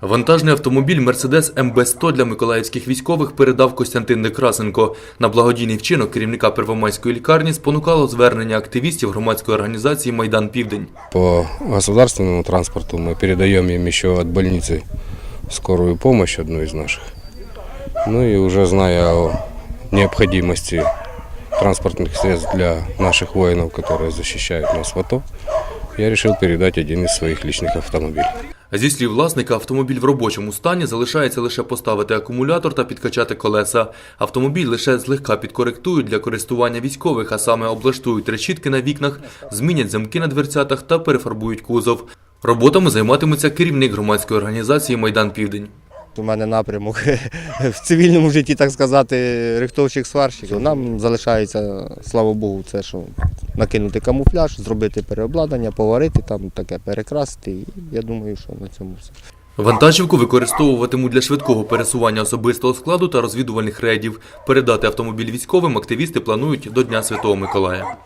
Вантажний автомобіль Мерседес МБ-100 для миколаївських військових передав Костянтин Некрасенко. На благодійний вчинок керівника Первомайської лікарні спонукало звернення активістів громадської організації Майдан Південь. По государственному транспорту мы передаем им еще от больницы скорую помощь, одну из наших. Ну и уже зная о необходимости транспортных средств для наших воинов, которые защищают нас в АТО, я решил передать один из своих личных автомобилей. Зі слів власника, автомобіль в робочому стані залишається лише поставити акумулятор та підкачати колеса. Автомобіль лише злегка підкоректують для користування військових, а саме облаштують решітки на вікнах, змінять замки на дверцятах та перефарбують кузов. Роботами займатиметься керівник громадської організації Майдан Південь. У мене напрямок в цивільному житті, так сказати, рихтовчих сварщиків. Нам залишається, слава Богу, це що накинути камуфляж, зробити переобладнання, поварити там таке, перекрасити. І я думаю, що на цьому все. Вантажівку використовуватимуть для швидкого пересування особистого складу та розвідувальних рейдів. Передати автомобіль військовим активісти планують до Дня Святого Миколая.